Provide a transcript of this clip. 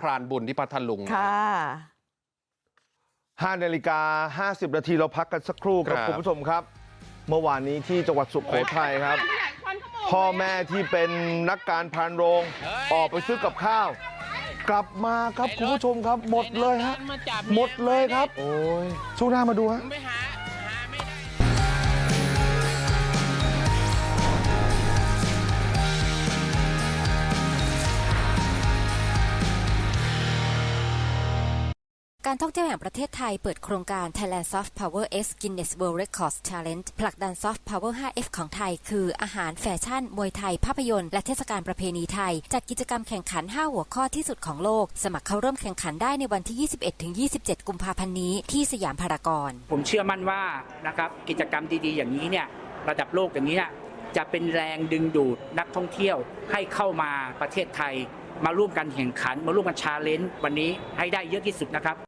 พรานบุญที่พัทลุงค่ะ5นาฬิกา50นาทีเราพักกันสักครู่ครับครับคุณผู้ชมครับ เมื่อวานนี้ที่จังหวัดสุโขทัยครับ พ่อแม่ที่เป็นนักการพานโรง ออกไปซื้อกับข้าว กลับมาครับคุณผู้ชมครับ หมดเลยฮะหมดเลยครับโอ้ยช่วงหน้ามาดูฮะ การท่องเที่ยวแห่งประเทศไทยเปิดโครงการ Thailand Soft Power X Guinness World Records Challenge ผลักดัน Soft Power 5F ของไทย คืออาหารแฟชั่น มวยไทย ภาพยนตร์ และเทศกาลประเพณีไทย จัดกิจกรรมแข่งขัน 5 หัวข้อที่สุดของโลก สมัครเข้าร่วมแข่งขันได้ในวันที่ 21-27 กุมภาพันธ์นี้ที่สยามพารากอนผมเชื่อมั่นว่านะครับกิจกรรมดีๆ อย่างนี้เนี่ยระดับโลกอย่างนี้เนี่ยจะเป็นแรงดึงดูดนักท่องเที่ยวให้เข้ามาประเทศไทย มาร่วมกันแข่งขัน มาร่วมกันชาเลนจ์วันนี้ให้ได้เยอะที่สุดนะครับ